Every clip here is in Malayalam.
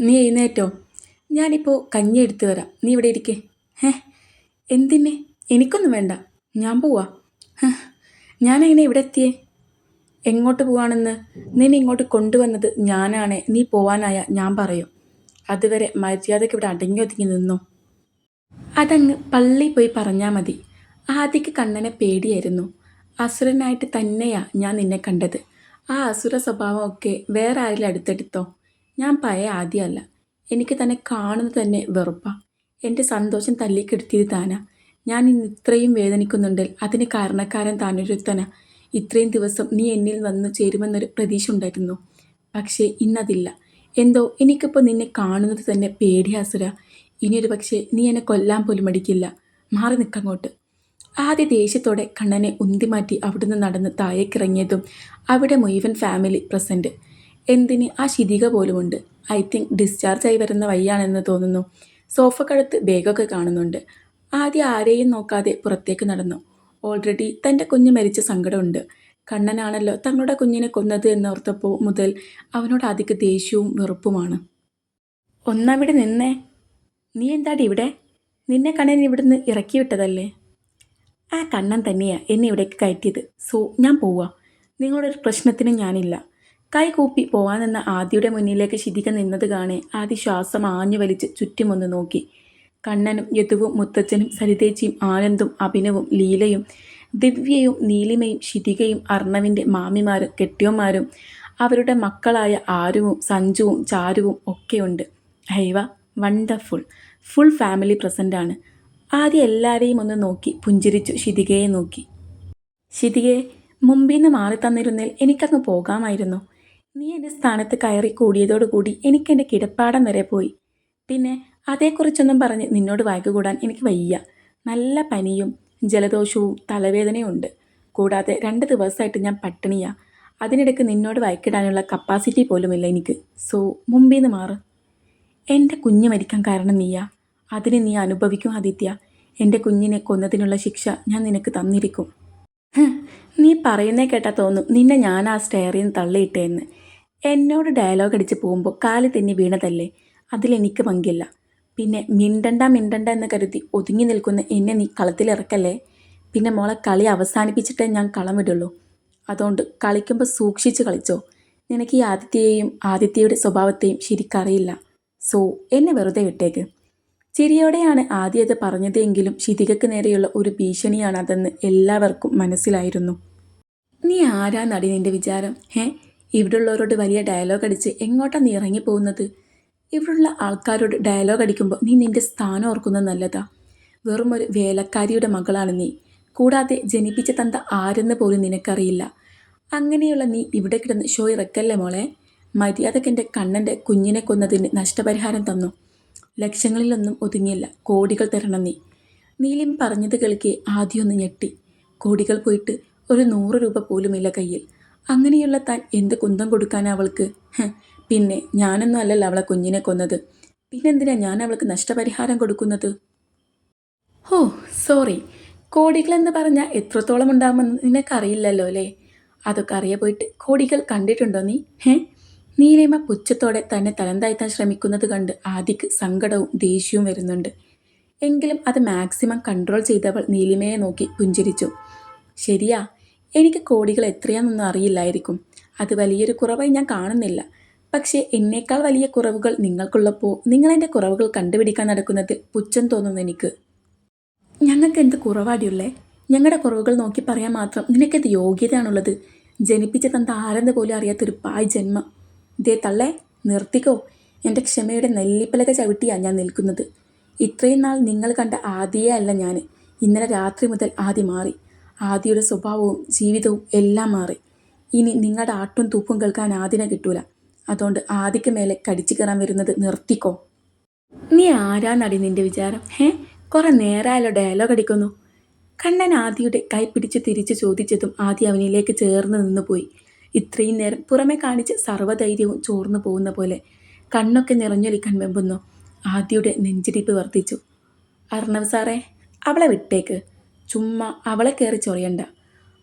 നീ എഴുന്നേറ്റോ. ഞാനിപ്പോൾ കഞ്ഞി എടുത്തു വരാം. നീ ഇവിടെ ഇരിക്കേ. ഏ എന്തിനെ? എനിക്കൊന്നും വേണ്ട. ഞാൻ പോവാ. ഞാനെങ്ങനെ ഇവിടെ എത്തിയേ? എങ്ങോട്ട് പോവാണെന്ന്? നിന്നെ ഇങ്ങോട്ട് കൊണ്ടുവന്നത് ഞാനാണ്. നീ പോവാനായ ഞാൻ പറയും. അതുവരെ മര്യാദയ്ക്ക് ഇവിടെ അടങ്ങി ഒതുങ്ങി നിന്നോ? അതങ്ങ് പള്ളി പോയി പറഞ്ഞാൽ മതി. ആദ്യക്ക് കണ്ണനെ പേടിയായിരുന്നു. അസുരനായിട്ട് തന്നെയാ ഞാൻ നിന്നെ കണ്ടത്. ആ അസുര സ്വഭാവമൊക്കെ വേറെ ആരിലും അടുത്തെടുത്തോ? ഞാൻ പഴയ ആദ്യമല്ല. എനിക്ക് തന്നെ കാണുന്നത് തന്നെ വെറുപ്പാ. എന്റെ സന്തോഷം തല്ലിക്കെടുത്തിയത് താനാ. ഞാൻ ഇന്ന് ഇത്രയും വേദനിക്കുന്നുണ്ടെങ്കിൽ അതിന് കാരണക്കാരൻ താനൊരുത്തന ഇത്രയും ദിവസം നീ എന്നിൽ വന്ന് ചേരുമെന്നൊരു പ്രതീക്ഷ ഉണ്ടായിരുന്നു പക്ഷേ ഇന്നതില്ല. എന്തോ എനിക്കിപ്പോൾ നിന്നെ കാണുന്നത് തന്നെ പേടിയാസുര. ഇനിയൊരു പക്ഷേ നീ എന്നെ കൊല്ലാൻ പോലും മടിക്കില്ല. മാറി നിൽക്കങ്ങോട്ട് ആദ്യ ദേഷ്യത്തോടെ കണ്ണനെ ഉന്തിമാറ്റി അവിടുന്ന് നടന്ന് താഴേക്കിറങ്ങിയതും അവിടെ മുഴുവൻ ഫാമിലി പ്രസന്റ് എന്തിന് ആ ശിതിക പോലുമുണ്ട്? ഐ തിങ്ക് ഡിസ്ചാർജ് ആയി വരുന്ന വഴിയാണെന്ന് തോന്നുന്നു. സോഫക്കടുത്ത് ബേഗൊക്കെ കാണുന്നുണ്ട്. ആദ്യം ആരെയും നോക്കാതെ പുറത്തേക്ക് നടന്നു. ഓൾറെഡി തന്റെ കുഞ്ഞ് മരിച്ച സങ്കടമുണ്ട്. കണ്ണനാണല്ലോ തങ്ങളുടെ കുഞ്ഞിനെ കൊന്നത് എന്നോർത്തപ്പോൾ മുതൽ അവനോട് ആദ്യക്ക് ദേഷ്യവും വെറുപ്പുമാണ്. ഒന്നവിടെ നിന്നേ. നീ എന്താടി ഇവിടെ? നിന്നെ കണ്ണൻ ഇവിടുന്ന് ഇറക്കി വിട്ടതല്ലേ ആ കണ്ണൻ തന്നെയാണ് എന്നെ ഇവിടേക്ക് കയറ്റിയത്. സോ ഞാൻ പോവാ. നിങ്ങളുടെ ഒരു പ്രശ്നത്തിനും ഞാനില്ല. കൈ പോവാൻ പോവാനെന്ന ആദിയുടെ മുന്നിലേക്ക് ശിതിക നിന്നത് കാണെ ആദി ശ്വാസം ആഞ്ഞു വലിച്ച് ചുറ്റുമൊന്ന് നോക്കി. കണ്ണനും യദുവും മുത്തച്ഛനും സരിതേച്ചിയും ആനന്ദും അഭിനവും ലീലയും ദിവ്യയും നീലിമയും ശിതികയും അർണവിന്റെ മാമിമാരും കെട്ടിയോന്മാരും അവരുടെ മക്കളായ ആരുവും സഞ്ജുവും ചാരുവും ഒക്കെയുണ്ട്. ഹൈവ വണ്ടർഫുൾ ഫുൾ ഫാമിലി പ്രസന്റാണ് ആദ്യം എല്ലാവരെയും ഒന്ന് നോക്കി പുഞ്ചിരിച്ചു ശിതികയെ നോക്കി. ശിതികയെ മുമ്പിൽ നിന്ന് മാറി തന്നിരുന്നേൽ എനിക്കങ്ങ് പോകാമായിരുന്നു? നീ എന്റെ സ്ഥാനത്ത് കയറി കൂടിയതോടുകൂടി എനിക്ക് എന്റെ കിടപ്പാടം വരെ പോയി. പിന്നെ അതേക്കുറിച്ചൊന്നും പറഞ്ഞ് നിന്നോട് വായിക്കുകൂടാൻ എനിക്ക് വയ്യ. നല്ല പനിയും ജലദോഷവും തലവേദനയും ഉണ്ട് കൂടാതെ രണ്ട് ദിവസമായിട്ട് ഞാൻ പട്ടിണിയാ. അതിനിടയ്ക്ക് നിന്നോട് വായിക്കിടാനുള്ള കപ്പാസിറ്റി പോലുമില്ല എനിക്ക്. സോ മുമ്പിൽ മാറ്. എന്റെ കുഞ്ഞ് മരിക്കാൻ കാരണം നീയാ. അതിന് നീ അനുഭവിക്കും ആദിത്യ. എന്റെ കുഞ്ഞിനെ കൊന്നതിനുള്ള ശിക്ഷ ഞാൻ നിനക്ക് തന്നിരിക്കും. നീ പറയുന്നേ കേട്ടാ തോന്നും നിന്നെ ഞാൻ ആ സ്റ്റെയറിൽ നിന്ന് തള്ളിയിട്ടേന്ന്. എന്നോട് ഡയലോഗ് അടിച്ച് പോകുമ്പോൾ കാൽ തന്നെ വീണതല്ലേ? അതിലെനിക്ക് പങ്കില്ല. പിന്നെ മിണ്ടണ്ട മിണ്ടണ്ട എന്ന് കരുതി ഒതുങ്ങി നിൽക്കുന്ന എന്നെ നീ കളത്തിലിറക്കല്ലേ പിന്നെ മോളെ കളി അവസാനിപ്പിച്ചിട്ടേ ഞാൻ കളം വിടുള്ളൂ. അതുകൊണ്ട് കളിക്കുമ്പോൾ സൂക്ഷിച്ച് കളിച്ചോ. നിനക്ക് ഈ ആദിത്യയെയും ആദിത്യയുടെ സ്വഭാവത്തെയും ശരിക്കറിയില്ല. സോ എന്നെ വെറുതെ വിട്ടേക്ക്. ചിരിയോടെയാണ് ആദ്യം അത് പറഞ്ഞതെങ്കിലും ശിതികക്ക് നേരെയുള്ള ഒരു ഭീഷണിയാണതെന്ന് എല്ലാവർക്കും മനസ്സിലായിരുന്നു. നീ ആരാ നടി നിന്റെ വിചാരം? ഹേ ഇവിടെയുള്ളവരോട് വലിയ ഡയലോഗ് അടിച്ച് എങ്ങോട്ടാണ് നീ ഇറങ്ങി പോകുന്നത്? ഇവിടെയുള്ള ആൾക്കാരോട് ഡയലോഗ് അടിക്കുമ്പോൾ നീ നിന്റെ സ്ഥാനം ഓർക്കുന്നത് നല്ലതാ. വെറും ഒരു വേലക്കാരിയുടെ മകളാണ് നീ. കൂടാതെ ജനിപ്പിച്ച തന്ത ആരെന്ന് പോലും നിനക്കറിയില്ല. അങ്ങനെയുള്ള നീ ഇവിടെ കിടന്ന് ഷോ ഇറക്കല്ലേ മോളെ? മര്യാദയ്ക്ക് എന്റെ കണ്ണന്റെ കുഞ്ഞിനെ കൊന്നതിന് നഷ്ടപരിഹാരം തന്നു. ലക്ഷങ്ങളിലൊന്നും ഒതുങ്ങിയില്ല കോടികൾ തരണം നീ. നീലിം പറഞ്ഞത് കേൾക്കെ ആദ്യമൊന്ന് ഞെട്ടി. കോടികൾ പോയിട്ട് ഒരു നൂറ് രൂപ പോലുമില്ല കയ്യിൽ. അങ്ങനെയുള്ള താൻ എന്ത് കുന്തം കൊടുക്കാനാ അവൾക്ക്? പിന്നെ ഞാനൊന്നും അല്ലല്ലോ അവളെ കുഞ്ഞിനെ കൊന്നത്. പിന്നെന്തിനാ ഞാൻ അവൾക്ക് നഷ്ടപരിഹാരം കൊടുക്കുന്നത്? ഓ സോറി. കോടികളെന്ന് പറഞ്ഞാൽ എത്രത്തോളം ഉണ്ടാകുമെന്ന് നിനക്കറിയില്ലല്ലോ അല്ലേ? അതൊക്കെ അറിയ പോയിട്ട് കോടികൾ കണ്ടിട്ടുണ്ടോ നീ? ഹേ? നീലിമ പുച്ഛത്തോടെ തന്നെ തരം താഴ്ത്താൻ ശ്രമിക്കുന്നത് കണ്ട് ആദിക്ക് സങ്കടവും ദേഷ്യവും വരുന്നുണ്ട്. എങ്കിലും അത് മാക്സിമം കൺട്രോൾ ചെയ്തവൾ നീലിമയെ നോക്കി പുഞ്ചിരിച്ചു. ശരിയാ എനിക്ക് കോടികൾ എത്രയാണെന്നൊന്നും അറിയില്ലായിരിക്കും. അത് വലിയൊരു കുറവായി ഞാൻ കാണുന്നില്ല. പക്ഷേ എന്നേക്കാൾ വലിയ കുറവുകൾ നിങ്ങൾക്കുള്ളപ്പോൾ നിങ്ങളെന്റെ കുറവുകൾ കണ്ടുപിടിക്കാൻ നടക്കുന്നതിൽ പുച്ഛം തോന്നുന്നു എനിക്ക്. ഞങ്ങൾക്ക് എന്ത് കുറവാടിയുള്ളേ? ഞങ്ങളുടെ കുറവുകൾ നോക്കി പറയാൻ മാത്രം നിനക്കെന്ത് യോഗ്യതയാണുള്ളത്? ജനിപ്പിച്ച തന്ത ആരെന്ന് പോലും അറിയാത്തൊരു പായ് ജന്മം. ദേ തള്ളേ നിർത്തിക്കോ. എന്റെ ക്ഷമയുടെ നെല്ലിപ്പലക ചവിട്ടിയാണ് ഞാൻ നിൽക്കുന്നത്. ഇത്രയും നാൾ നിങ്ങൾ കണ്ട ആദിയേ അല്ല ഞാൻ ഇന്നലെ രാത്രി മുതൽ ആദി മാറി. ആദിയുടെ സ്വഭാവവും ജീവിതവും എല്ലാം മാറി. ഇനി നിങ്ങളുടെ ആട്ടും തൂപ്പും കേൾക്കാൻ ആദിനെ കിട്ടൂല. അതുകൊണ്ട് ആദിക്ക് മേലെ കടിച്ചു കയറാൻ വരുന്നത് നിർത്തിക്കോ. നീ ആരാന്നടി നിന്റെ വിചാരം? ഹേ കുറെ നേരായാലോ ഡയലോഗ് അടിക്കുന്നു. കണ്ണൻ ആദിയുടെ കൈ പിടിച്ച് തിരിച്ചു ചോദിച്ചതും ആദി അവനിലേക്ക് ചേർന്ന് നിന്ന് പോയി. ഇത്രയും നേരം പുറമെ കാണിച്ച് സർവധൈര്യവും ചോർന്നു പോകുന്ന പോലെ കണ്ണൊക്കെ നിറഞ്ഞൊലിക്കാൻ വെമ്പുന്നു. ആദിയുടെ നെഞ്ചിടിപ്പ് വർദ്ധിച്ചു. അർണവ് സാറേ അവളെ വിട്ടേക്ക്. ചുമ്മാ അവളെ കയറി ചൊറിയണ്ട.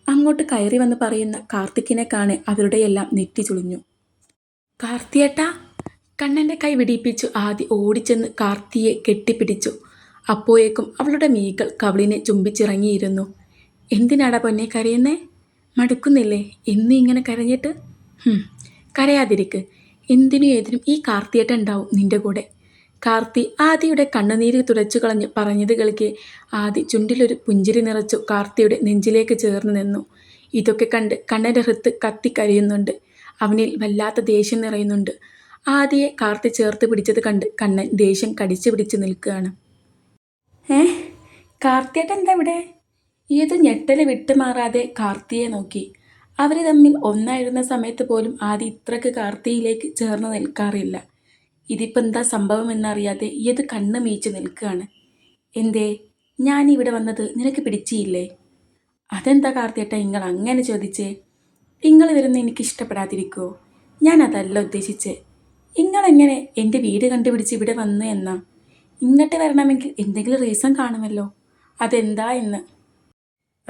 അങ്ങോട്ട് കയറി വന്ന് പറയുന്ന കാർത്തിക്കിനെ കാണെ അവരുടെയെല്ലാം നെറ്റി ചുളിഞ്ഞു. കാർത്തിയേട്ടാ കണ്ണന്റെ കൈ വിടിയിപ്പിച്ചു ആദ്യ ഓടിച്ചെന്ന് കാർത്തിയെ കെട്ടിപ്പിടിച്ചു. അപ്പോയേക്കും അവളുടെ മീകൾ കവളിനെ ചുംബിച്ചിറങ്ങിയിരുന്നു. എന്തിനാടാ പൊന്നെ കരയുന്നേ? മടുക്കുന്നില്ലേ? എന്നും ഇങ്ങനെ കരഞ്ഞിട്ട്? കരയാതിരിക്ക്. എന്തിനും ഏതിനും ഈ കാർത്തിയേട്ട ഉണ്ടാവും നിന്റെ കൂടെ. കാർത്തി ആദിയുടെ കണ്ണുനീര് തുടച്ചു കളഞ്ഞ് പറഞ്ഞത് കേൾക്കെ. ആദി ചുണ്ടിലൊരു പുഞ്ചിരി നിറച്ചു കാർത്തിയുടെ നെഞ്ചിലേക്ക് ചേർന്ന് നിന്നു. ഇതൊക്കെ കണ്ട് കണ്ണന്റെ ഹൃത്ത് കത്തിക്കരയുന്നുണ്ട് അവനിൽ വല്ലാത്ത ദേഷ്യം നിറയുന്നുണ്ട്. ആദിയെ കാർത്തി ചേർത്ത് പിടിച്ചത് കണ്ട് കണ്ണൻ ദേഷ്യം കടിച്ചു പിടിച്ച് നിൽക്കുകയാണ്. ഏ? കാർത്തിയേട്ടൻ എന്താ ഇവിടെ? ഏത് ഞെട്ടൽ വിട്ടുമാറാതെ കാർത്തിയെ നോക്കി. അവർ തമ്മിൽ ഒന്നായിരുന്ന സമയത്ത് പോലും ആദ്യം ഇത്രക്ക് കാർത്തിയിലേക്ക് ചേർന്ന് നിൽക്കാറില്ല. ഇതിപ്പോൾ എന്താ സംഭവം എന്നറിയാതെ ഏത് കണ്ണ് മീച്ച് നിൽക്കുകയാണ്. എന്തേ ഞാൻ ഇവിടെ വന്നത് നിനക്ക് പിടിച്ചില്ലേ അതെന്താ കാർത്തിയേട്ട നിങ്ങൾ അങ്ങനെ ചോദിച്ചേ? നിങ്ങൾ വരുന്ന എനിക്ക് ഇഷ്ടപ്പെടാതിരിക്കുമോ ഞാൻ അതല്ല ഉദ്ദേശിച്ചേ. നിങ്ങളെങ്ങനെ എന്റെ വീട് കണ്ടുപിടിച്ച് ഇവിടെ വന്നു എന്നാ? ഇങ്ങോട്ട് വരണമെങ്കിൽ എന്തെങ്കിലും റീസൺ കാണുമല്ലോ. അതെന്താ എന്ന്.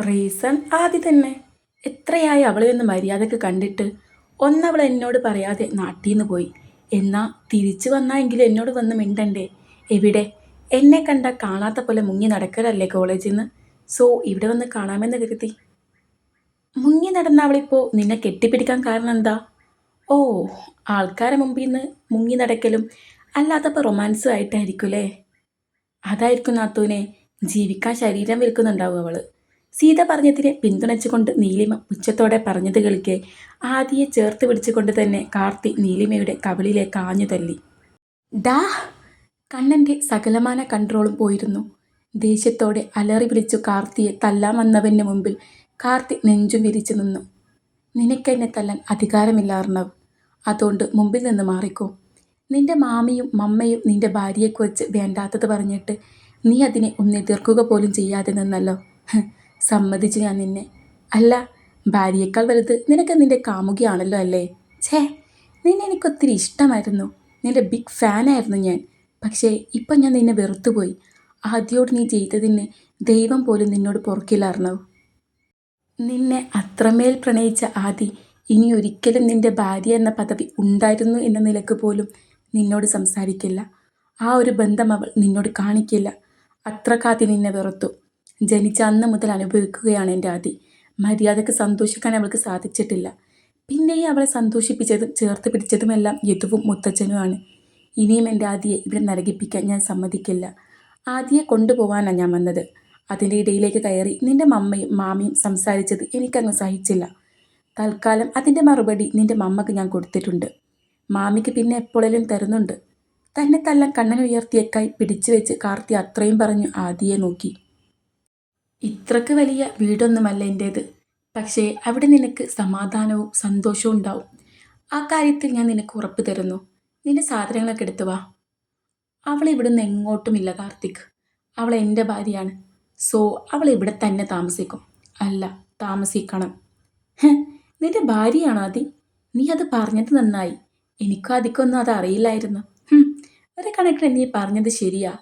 റീസൺ ആദ്യം തന്നെ. എത്രയായി അവളെ ഒന്ന് മര്യാദയ്ക്ക് കണ്ടിട്ട് ഒന്നവൾ എന്നോട് പറയാതെ നാട്ടിൽ നിന്ന് പോയി. എന്നാ തിരിച്ചു വന്നായെങ്കിലും എന്നോട് വന്ന് മിണ്ടണ്ടേ? എവിടെ? എന്നെ കണ്ട കാണാത്ത പോലെ മുങ്ങി നടക്കരല്ലേ കോളേജിൽ നിന്ന് സോ ഇവിടെ വന്ന് കാണാമെന്ന് കരുതി. മുങ്ങി നടന്ന അവളിപ്പോൾ നിന്നെ കെട്ടിപ്പിടിക്കാൻ കാരണം എന്താ? ഓ ആൾക്കാരെ മുമ്പിൽ നിന്ന് മുങ്ങി നടക്കലും അല്ലാത്തപ്പോൾ റൊമാൻസും ആയിട്ടായിരിക്കും അല്ലേ അതായിരിക്കും നാത്തൂനെ ജീവിക്കാൻ ശരീരം വിൽക്കുന്നുണ്ടാവും അവൾ. സീത പറഞ്ഞതിനെ പിന്തുണച്ചുകൊണ്ട് നീലിമ ഉച്ചത്തോടെ പറഞ്ഞത് കേൾക്കെ. ആദിയെ ചേർത്ത് പിടിച്ചുകൊണ്ട് തന്നെ കാർത്തി നീലിമയുടെ കവിളിലെ ആഞ്ഞു തല്ലി. ഡാ കണ്ണന്റെ സകലമാന കൺട്രോളും പോയിരുന്നു. ദേഷ്യത്തോടെ അലറി വിളിച്ചു കാർത്തിയെ തല്ലാൻ വന്നവന് മുമ്പിൽ കാർത്തി നെഞ്ചും വിരിച്ചു നിന്നു. നിനക്കെന്നെ തല്ലാൻ അധികാരമില്ല അർണവ് അതുകൊണ്ട് മുമ്പിൽ നിന്ന് മാറിക്കോ. നിന്റെ മാമിയും മമ്മയും നിന്റെ ഭാര്യയെക്കുറിച്ച് വേണ്ടാത്തത് പറഞ്ഞിട്ട് നീ അതിനെ ഒന്ന് എതിർക്കുക പോലും ചെയ്യാതെ നിന്നല്ലോ. സമ്മതിച്ചു ഞാൻ നിന്നെ. അല്ല ഭാര്യയേക്കാൾ വലുത് നിനക്ക് നിന്റെ കാമുകിയാണല്ലോ അല്ലേ? ഛേ നിന്നെ എനിക്കൊത്തിരി ഇഷ്ടമായിരുന്നു. നിന്റെ ബിഗ് ഫാനായിരുന്നു ഞാൻ. പക്ഷേ ഇപ്പം ഞാൻ നിന്നെ വെറുത്തുപോയി. ആദ്യോട് നീ ചെയ്തതിന് ദൈവം പോലും നിന്നോട് പുറക്കില്ലായിരുന്നു? നിന്നെ അത്രമേൽ പ്രണയിച്ച ആദി ഇനി ഒരിക്കലും നിന്റെ ഭാര്യ എന്ന പദവി ഉണ്ടായിരുന്നു എന്ന നിലയ്ക്ക് പോലും നിന്നോട് സംസാരിക്കില്ല. ആ ഒരു ബന്ധം അവൾ നിന്നോട് കാണിക്കില്ല. അത്ര കാത്തി നിന്നെ വെറുത്തു. ജനിച്ച അന്ന് മുതൽ അനുഭവിക്കുകയാണ് എന്റെ ആദി. മര്യാദയ്ക്ക് സന്തോഷിക്കാൻ അവൾക്ക് സാധിച്ചിട്ടില്ല. പിന്നെയും അവളെ സന്തോഷിപ്പിച്ചതും ചേർത്ത് പിടിച്ചതുമെല്ലാം യദുവും മുത്തച്ഛനുമാണ്. ഇനിയും എന്റെ ആദിയെ ഇവിടെ നരകിപ്പിക്കാൻ ഞാൻ സമ്മതിക്കില്ല. ആദിയെ കൊണ്ടുപോകാനാണ് ഞാൻ വന്നത്. അതിന്റെ ഇടയിലേക്ക് കയറി നിന്റെ മമ്മയും മാമിയും സംസാരിച്ചത് എനിക്കങ്ങ് സഹിച്ചില്ല. തൽക്കാലം അതിന്റെ മറുപടി നിന്റെ മമ്മക്ക് ഞാൻ കൊടുത്തിട്ടുണ്ട്. മാമിക്ക് പിന്നെ എപ്പോഴേലും തരുന്നുണ്ട്. തന്നെ തല്ലാൻ കണ്ണൻ ഉയർത്തിയ കൈ പിടിച്ചു വെച്ച് കാർത്തി അത്രയും പറഞ്ഞു ആദിയെ നോക്കി. ഇത്രക്ക് വലിയ വീടൊന്നുമല്ല എന്റേത് പക്ഷേ അവിടെ നിനക്ക് സമാധാനവും സന്തോഷവും ഉണ്ടാവും. ആ കാര്യത്തിൽ ഞാൻ നിനക്ക് ഉറപ്പ് തരുന്നു. നിന്റെ സാധനങ്ങളൊക്കെ എടുത്തു വാ. അവൾ ഇവിടുന്ന് എങ്ങോട്ടുമില്ല കാർത്തിക്. അവൾ എന്റെ ഭാര്യയാണ്. സോ അവൾ ഇവിടെ തന്നെ താമസിക്കും. അല്ല താമസിക്കണം. നിന്റെ ഭാര്യയാണോ അതി നീ അത് പറഞ്ഞത് നന്നായി. എനിക്കും അതിക്കൊന്നും അത് അറിയില്ലായിരുന്നു. ഒരു കണക്കിന് നീ പറഞ്ഞത് ശരിയാ.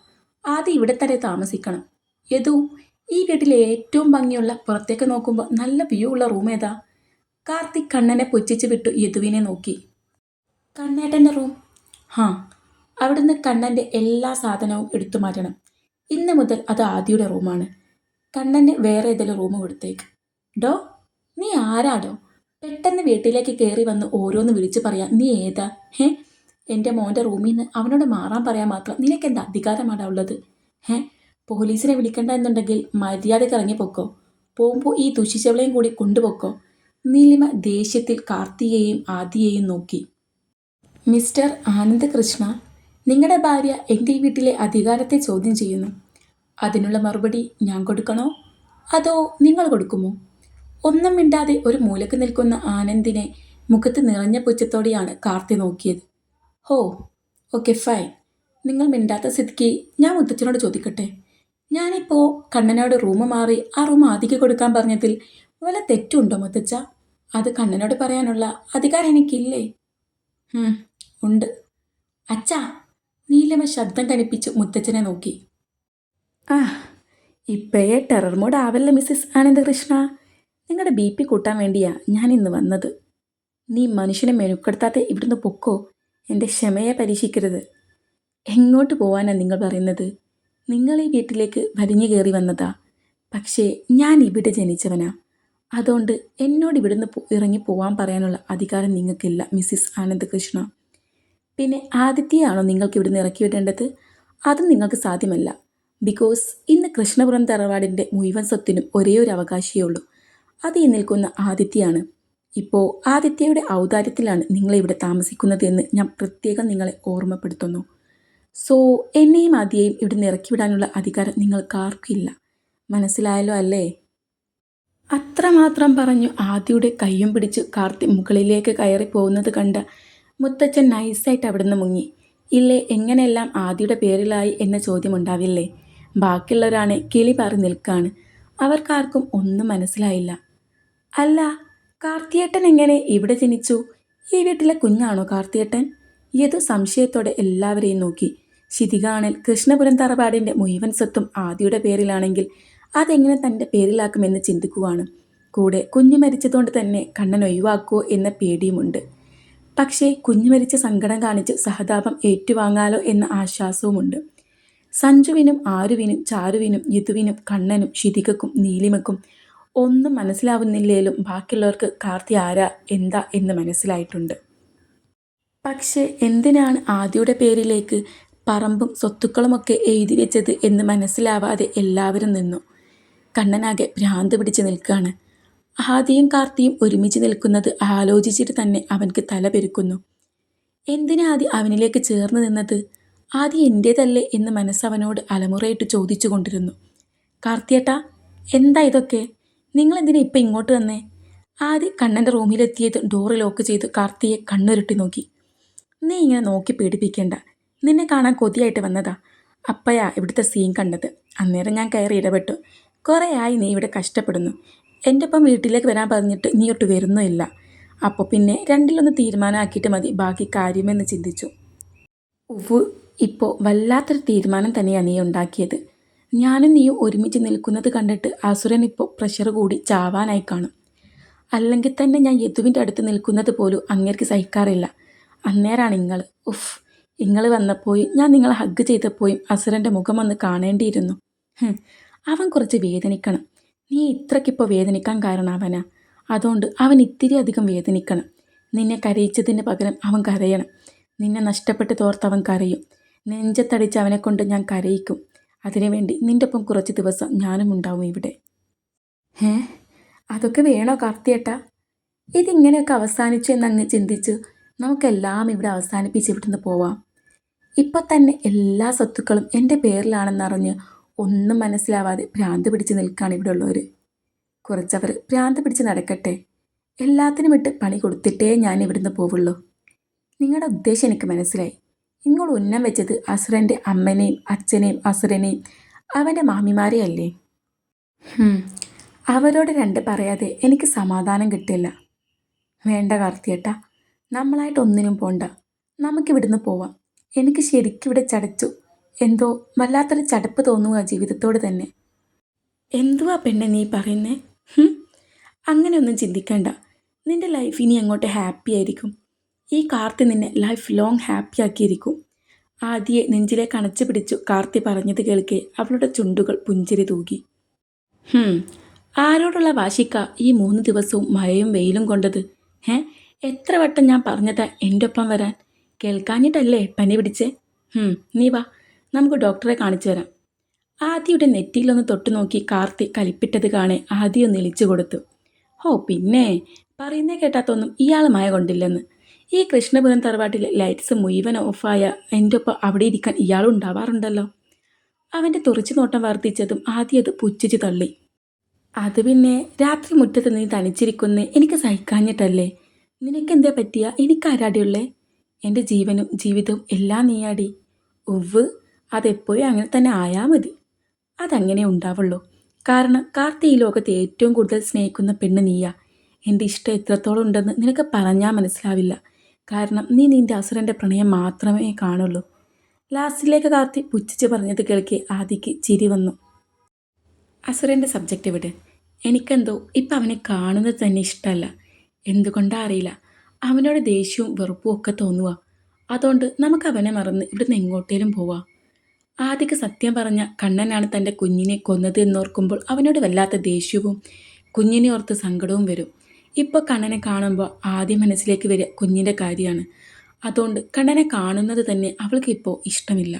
ആദ്യം ഇവിടെ തന്നെ താമസിക്കണം. യദു ഈ വീട്ടിലെ ഏറ്റവും ഭംഗിയുള്ള പുറത്തേക്ക് നോക്കുമ്പോൾ നല്ല വ്യൂ ഉള്ള റൂം ഏതാ? കാർത്തിക് കണ്ണനെ പൊച്ചിച്ച് വിട്ടു യദുവിനെ നോക്കി. കണ്ണേട്ടന്റെ റൂം ഹാ അവിടുന്ന് കണ്ണന്റെ എല്ലാ സാധനവും എടുത്തു മാറ്റണം. ഇന്ന് മുതൽ അത് ആദിയുടെ റൂമാണ് കണ്ണന് വേറെ ഏതെങ്കിലും റൂം കൊടുത്തേക്ക്. ഡോ നീ ആരാടോ പെട്ടെന്ന് വീട്ടിലേക്ക് കയറി വന്ന് ഓരോന്ന് വിളിച്ചു പറയാം നീ ഏതാ? ഹേ എന്റെ മോന്റെ റൂമിൽ നിന്ന് അവനോട് മാറാൻ പറയാൻ മാത്രം നിനക്ക് എന്താ അധികാരമാണ് ഉള്ളത്? ഹേ പോലീസിനെ വിളിക്കണ്ട എന്നുണ്ടെങ്കിൽ മര്യാദയ്ക്ക് ഇറങ്ങിപ്പോക്കോ പോകുമ്പോൾ ഈ ദുഷിച്ചവളെയും കൂടി കൊണ്ടുപോക്കോ. നീലിമ ദേഷ്യത്തിൽ കാർത്തികയെയും ആദിയെയും നോക്കി. മിസ്റ്റർ ആനന്ദകൃഷ്ണ നിങ്ങളുടെ ഭാര്യ എന്റെ വീട്ടിലെ അധികാരത്തെ ചോദ്യം ചെയ്യുന്നു. അതിനുള്ള മറുപടി ഞാൻ കൊടുക്കണോ? അതോ നിങ്ങൾ കൊടുക്കുമോ? ഒന്നും മിണ്ടാതെ ഒരു മൂലക്ക് നിൽക്കുന്ന ആനന്ദിനെ മുഖത്ത് നിറഞ്ഞ പുച്ഛത്തോടെയാണ് കാർത്തി നോക്കിയത്. ഹോ ഓക്കെ ഫൈൻ. നിങ്ങൾ മിണ്ടാത്ത സ്ഥിതിക്ക് ഞാൻ മുത്തച്ഛനോട് ചോദിക്കട്ടെ? ഞാനിപ്പോൾ കണ്ണനോട് റൂം മാറി ആ റൂം ആദിക്ക് കൊടുക്കാൻ പറഞ്ഞതിൽ വല്ല തെറ്റുണ്ടോ മുത്തച്ഛ? അത് കണ്ണനോട് പറയാനുള്ള അധികാരം എനിക്കില്ലേ? ഉണ്ട്. അച്ഛാ നീലമ ശബ്ദം കണിപ്പിച്ച് മുത്തച്ഛനെ നോക്കി. ആ ഇപ്പോഴേ ടെറർ മോഡ് ആവല്ല മിസ്സിസ് ആനന്ദകൃഷ്ണ നിങ്ങളുടെ ബി പി കൂട്ടാൻ വേണ്ടിയാ ഞാൻ ഇന്ന് വന്നത്. നീ മനുഷ്യനെ മെനുക്കെടുത്താതെ ഇവിടുന്ന് പൊക്കോ? എന്റെ ക്ഷമയെ പരീക്ഷിക്കരുത്. എങ്ങോട്ട് പോവാനാണ് നിങ്ങൾ പറയുന്നത്? നിങ്ങൾ ഈ വീട്ടിലേക്ക് വലിഞ്ഞു കയറി വന്നതാ. പക്ഷേ ഞാൻ ഇവിടെ ജനിച്ചവനാ. അതുകൊണ്ട് എന്നോട് ഇവിടുന്ന് ഇറങ്ങി പോവാൻ പറയാനുള്ള അധികാരം നിങ്ങൾക്കില്ല മിസ്സിസ് ആനന്ദകൃഷ്ണ. പിന്നെ ആദിത്യയാണോ നിങ്ങൾക്ക് ഇവിടുന്ന് ഇറക്കി വിടേണ്ടത്? അതും നിങ്ങൾക്ക് സാധ്യമല്ല. ബിക്കോസ് ഇന്ന് കൃഷ്ണപുരം തറവാടിന്റെ മുഴുവൻ സ്വത്തിനും ഒരേ ഒരു അവകാശിയേ ഉള്ളൂ. അത് ഈ നിൽക്കുന്ന ആദിത്യയാണ്. ഇപ്പോൾ ആദിത്യയുടെ ഔദാര്യത്തിലാണ് നിങ്ങളിവിടെ താമസിക്കുന്നത് എന്ന് ഞാൻ പ്രത്യേകം നിങ്ങളെ ഓർമ്മപ്പെടുത്തുന്നു. സോ എന്നെയും ആദ്യയും ഇവിടുന്ന് ഇറക്കി വിടാനുള്ള അധികാരം നിങ്ങൾക്കാർക്കില്ല മനസ്സിലായല്ലോ അല്ലേ? അത്രമാത്രം പറഞ്ഞു ആദ്യയുടെ കയ്യും പിടിച്ച് കാർത്തി മുകളിലേക്ക് കയറി പോകുന്നത് കണ്ട് മുത്തച്ഛൻ നൈസായിട്ട് അവിടുന്ന് മുങ്ങി. ഇല്ലേ എങ്ങനെയെല്ലാം ആദ്യയുടെ പേരിലായി എന്ന ചോദ്യം ഉണ്ടാവില്ലേ ബാക്കിയുള്ളവരാണ് കിളി പാറി നിൽക്കാണ്. അവർക്കാർക്കും ഒന്നും മനസ്സിലായില്ല. അല്ല കാർത്തിയേട്ടൻ എങ്ങനെ ഇവിടെ ജനിച്ചു? ഈ വീട്ടിലെ കുഞ്ഞാണോ കാർത്തിയേട്ടൻ? ഏതോ സംശയത്തോടെ എല്ലാവരെയും നോക്കി. ശിതികാണൽ കൃഷ്ണപുരം തറവാടിന്റെ മുഴുവൻ സ്വത്തും ആദിയുടെ പേരിലാണെങ്കിൽ അതെങ്ങനെ തന്റെ പേരിലാക്കുമെന്ന് ചിന്തിക്കുവാണ്. കൂടെ കുഞ്ഞു മരിച്ചതുകൊണ്ട് തന്നെ കണ്ണൻ ഒഴിവാക്കുമോ എന്ന പേടിയുമുണ്ട്. പക്ഷേ കുഞ്ഞു മരിച്ച സങ്കടം കാണിച്ച് സഹതാപം ഏറ്റുവാങ്ങാലോ എന്ന ആശ്വാസവുമുണ്ട്. സഞ്ജുവിനും ആരുവിനും ചാരുവിനും യദുവിനും കണ്ണനും ശിതികക്കും നീലിമക്കും ഒന്നും മനസ്സിലാവുന്നില്ലേലും ബാക്കിയുള്ളവർക്ക് കാർത്തി ആരാ എന്താ എന്ന് മനസ്സിലായിട്ടുണ്ട്. പക്ഷേ എന്തിനാണ് ആദിയുടെ പേരിലേക്ക് പറമ്പും സ്വത്തുക്കളുമൊക്കെ എഴുതി വെച്ചത് എന്ന് മനസ്സിലാവാതെ എല്ലാവരും നിന്നു. കണ്ണനാകെ ഭ്രാന്ത് പിടിച്ച് നിൽക്കുകയാണ്. ആദിയും കാർത്തിയും ഒരുമിച്ച് നിൽക്കുന്നത് ആലോചിച്ചിട്ട് തന്നെ അവൻക്ക് തല പെരുക്കുന്നു. എന്തിനാ ആദി അവനിലേക്ക് ചേർന്ന് നിന്നത്? ആദി എന്റേതല്ലേ എന്ന് മനസ്സവനോട് അലമുറയിട്ട് ചോദിച്ചു കൊണ്ടിരുന്നു കാർത്തിയേട്ടാ എന്താ ഇതൊക്കെ? നിങ്ങൾ എന്തിനാ ഇപ്പം ഇങ്ങോട്ട് വന്നേ? ആദി കണ്ണന്റെ റൂമിലെത്തിയത് ഡോറ് ലോക്ക് ചെയ്ത് കാർത്തിയെ കണ്ണുരുട്ടി നോക്കി. നീ ഇങ്ങനെ നോക്കി പേടിപ്പിക്കേണ്ട. നിന്നെ കാണാൻ കൊതിയായിട്ട് വന്നതാ. അപ്പയാ ഇവിടുത്തെ സീൻ കണ്ടത്. അന്നേരം ഞാൻ കയറി ഇടപെട്ടു. കുറേ ആയി നീ ഇവിടെ കഷ്ടപ്പെടുന്നു. എന്റെ ഒപ്പം വീട്ടിലേക്ക് വരാൻ പറഞ്ഞിട്ട് നീ ഒട്ട് വരുന്നുമില്ല. അപ്പോൾ പിന്നെ രണ്ടിലൊന്ന് തീരുമാനമാക്കിയിട്ട് മതി. ബാക്കി കാര്യമെന്ന് ചിന്തിച്ചു. ഉവ് ഇപ്പോൾ വല്ലാത്തൊരു തീരുമാനം തന്നെയാണ് നീ ഉണ്ടാക്കിയത്. ഞാനും നീയും ഒരുമിച്ച് നിൽക്കുന്നത് കണ്ടിട്ട് അസുരൻ ഇപ്പോൾ പ്രഷർ കൂടി ചാവാനായി കാണും. അല്ലെങ്കിൽ തന്നെ ഞാൻ യദുവിന്റെ അടുത്ത് നിൽക്കുന്നത് പോലും അങ്ങേർക്ക് സഹിക്കാറില്ല. അന്നേരാണ് നിങ്ങൾ ഉഫ്. നിങ്ങൾ വന്നപ്പോൾ ഞാൻ നിങ്ങളെ ഹഗ് ചെയ്തപ്പോയും അസുരന്റെ മുഖം വന്ന് കാണേണ്ടിയിരുന്നു. അവൻ കുറച്ച് വേദനിക്കണം. നീ ഇത്രയ്ക്കിപ്പോൾ വേദനിക്കാൻ കാരണം അവനാ അതുകൊണ്ട് അവൻ ഇത്തിരി അധികം വേദനിക്കണം. നിന്നെ കരയിച്ചതിന് പകരം അവൻ കരയണം. നിന്നെ നഷ്ടപ്പെട്ട് തോർത്ത് അവൻ കരയും. നെഞ്ചത്തടിച്ച് അവനെ കൊണ്ട് ഞാൻ കരയിക്കും. അതിനുവേണ്ടി നിന്റെ ഒപ്പം കുറച്ച് ദിവസം ഞാനും ഉണ്ടാവും ഇവിടെ. ഏ അതൊക്കെ വേണോ കാർത്തിയേട്ടാ? ഇതിങ്ങനെയൊക്കെ അവസാനിച്ചു എന്നങ്ങ് ചിന്തിച്ചു നമുക്കെല്ലാം ഇവിടെ അവസാനിപ്പിച്ച് ഇവിടുന്ന് പോവാം. ഇപ്പം തന്നെ എല്ലാ സ്വത്തുക്കളും എന്റെ പേരിലാണെന്നറിഞ്ഞ് ഒന്നും മനസ്സിലാവാതെ ഭ്രാന്ത് പിടിച്ച് നിൽക്കുകയാണ് ഇവിടെ ഉള്ളവർ കുറച്ചവർ ഭ്രാന്ത് പിടിച്ച് നടക്കട്ടെ. എല്ലാത്തിനും ഇട്ട് പണി കൊടുത്തിട്ടേ ഞാൻ ഇവിടുന്ന് പോവുള്ളൂ. നിങ്ങളുടെ ഉദ്ദേശം എനിക്ക് മനസ്സിലായി. നിങ്ങൾ ഉന്നം വെച്ചത് അസുരന്റെ അമ്മനെയും അച്ഛനെയും അസുരനെയും അവന്റെ മാമിമാരെയല്ലേ അവരോട് രണ്ട് പറയാതെ എനിക്ക് സമാധാനം കിട്ടില്ല. വേണ്ട കാർത്തിയേട്ട നമ്മളായിട്ട് ഒന്നിനും പോണ്ട. നമുക്കിവിടുന്ന് പോവാം. എനിക്ക് ശരിക്കിവിടെ ചടച്ചു. എന്തോ വല്ലാത്തൊരു ചടപ്പ് തോന്നുക ജീവിതത്തോട് തന്നെ. എന്തുവാ പെണ്ണെ നീ പറയുന്നേ? അങ്ങനെയൊന്നും ചിന്തിക്കണ്ട. നിന്റെ ലൈഫ് ഇനി അങ്ങോട്ട് ഹാപ്പി ആയിരിക്കും. ഈ കാർത്തി നിന്നെ ലൈഫ് ലോങ് ഹാപ്പി ആക്കിയിരിക്കും. ആദ്യയെ നെഞ്ചിലേക്ക് അണച്ചു പിടിച്ചു കാർത്തി പറഞ്ഞത് കേൾക്കെ അവളുടെ ചുണ്ടുകൾ പുഞ്ചിരി തൂകി. ആരോടുള്ള വാശിക്ക ഈ മൂന്ന് ദിവസവും മഴയും വെയിലും കൊണ്ടത്? ഏ എത്ര വട്ടം ഞാൻ പറഞ്ഞതാ എന്റെ ഒപ്പം വരാൻ? കേൾക്കാഞ്ഞിട്ടല്ലേ പനി പിടിച്ചേ? നീ വാ. നമുക്ക് ഡോക്ടറെ കാണിച്ചു തരാം. ആദിയുടെ നെറ്റിയിലൊന്ന് തൊട്ടു നോക്കി കാർത്തി കലിപ്പിട്ടത് കാണെ ആദ്യം ഇളിച്ചു കൊടുത്തു. ഓ പിന്നെ. പറയുന്നേ കേട്ടാത്തൊന്നും ഇയാൾ മായ കൊണ്ടില്ലെന്ന്. ഈ കൃഷ്ണപുരം തറവാട്ടിലെ ലൈറ്റ്സ് മുഴുവൻ ഓഫായ എന്റെ ഒപ്പം അവിടെ ഇരിക്കാൻ ഇയാളും ഉണ്ടാവാറുണ്ടല്ലോ. അവന്റെ തുറച്ചു നോട്ടം വർദ്ധിച്ചതും ആദ്യം അത് പുച്ഛിച്ചു തള്ളി. അത് പിന്നെ രാത്രി മുറ്റത്ത് നീ തനിച്ചിരിക്കുന്നേ എനിക്ക് സഹിക്കാഞ്ഞിട്ടല്ലേ? നിനക്കെന്തേ പറ്റിയ? എനിക്കാരാടിയുള്ളേ? എന്റെ ജീവനും ജീവിതവും എല്ലാം നീയാടി. ഉവ് അതെപ്പോഴും അങ്ങനെ തന്നെ ആയാൽ മതി. അതങ്ങനെ ഉണ്ടാവുള്ളൂ. കാരണം കാർത്തി ഈ ലോകത്ത് ഏറ്റവും കൂടുതൽ സ്നേഹിക്കുന്ന പെണ്ണ് നീയാ. എന്റെ ഇഷ്ടം എത്രത്തോളം ഉണ്ടെന്ന് നിനക്ക് പറഞ്ഞാൽ മനസ്സിലാവില്ല. കാരണം നീ നിന്റെ അസുരന്റെ പ്രണയം മാത്രമേ കാണുള്ളൂ. ലാസ്റ്റിലേക്ക് കാർത്തി പുച്ഛിച്ച് പറഞ്ഞത് കേൾക്കെ ആദിക്ക് ചിരി വന്നു. അസുരന്റെ സബ്ജക്റ്റ് വിട്. എനിക്കെന്തോ ഇപ്പം അവനെ കാണുന്നത് തന്നെ ഇഷ്ടമല്ല. എന്തുകൊണ്ടാ അറിയില്ല. അവനോട് ദേഷ്യവും വെറുപ്പും ഒക്കെ തോന്നുക അതുകൊണ്ട് നമുക്ക് അവനെ മറന്ന് ഇവിടുന്ന് എങ്ങോട്ടേലും പോവാം. ആദ്യക്ക് സത്യം പറഞ്ഞ കണ്ണനാണ് തന്റെ കുഞ്ഞിനെ കൊന്നത് എന്നോർക്കുമ്പോൾ അവനോട് വല്ലാത്ത ദേഷ്യവും കുഞ്ഞിനെ ഓർത്ത് സങ്കടവും വരും. ഇപ്പോൾ കണ്ണനെ കാണുമ്പോൾ ആദ്യം മനസ്സിലേക്ക് വരിക കുഞ്ഞിന്റെ കാര്യമാണ്. അതുകൊണ്ട് കണ്ണനെ കാണുന്നത് തന്നെ അവൾക്ക് ഇപ്പോൾ ഇഷ്ടമില്ല.